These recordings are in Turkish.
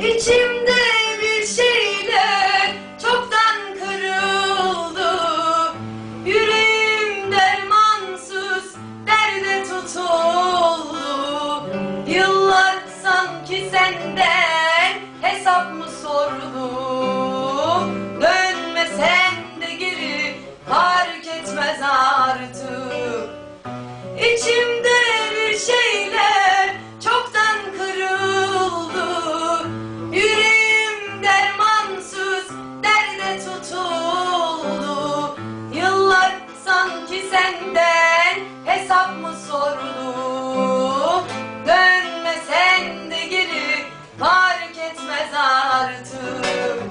İçimde bir şeyler çoktan kırıldı. Yüreğim dermansız derde tutuldu. Yıllar sanki senden sanki senden hesap mı sordu Dönmesen de geri fark etmez artık.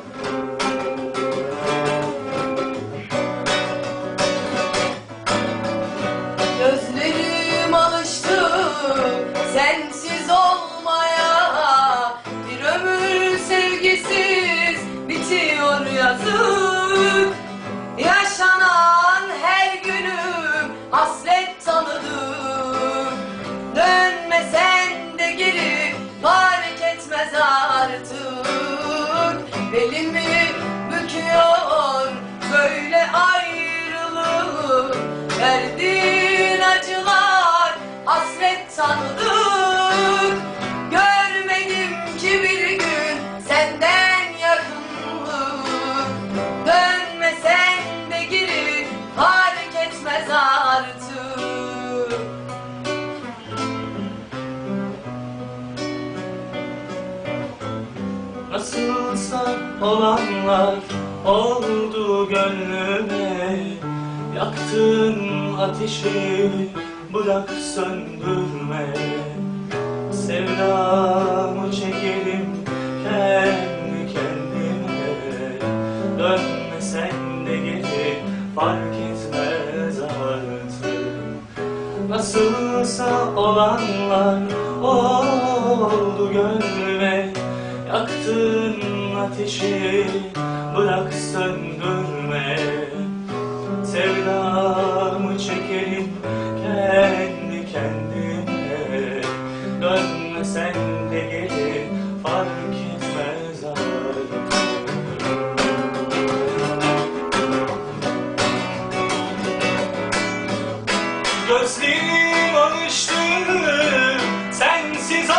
Gözlerim alıştı sensiz olmaya Verdiğin acılar hasret tanıdık Görmedim ki bir gün senden yakınlık Dönmesen de geri fark etmez artık. Nasılsa olanlar oldu gönlüme Yaktın ateşi bırak söndürme. Sevdamı çekelim kendi kendime. Dönmesen de geri fark etmez artık. Nasılsa olanlar oldu gönlüme. Yaktın ateşi bırak söndürme Gözlerim alıştı. Sensiz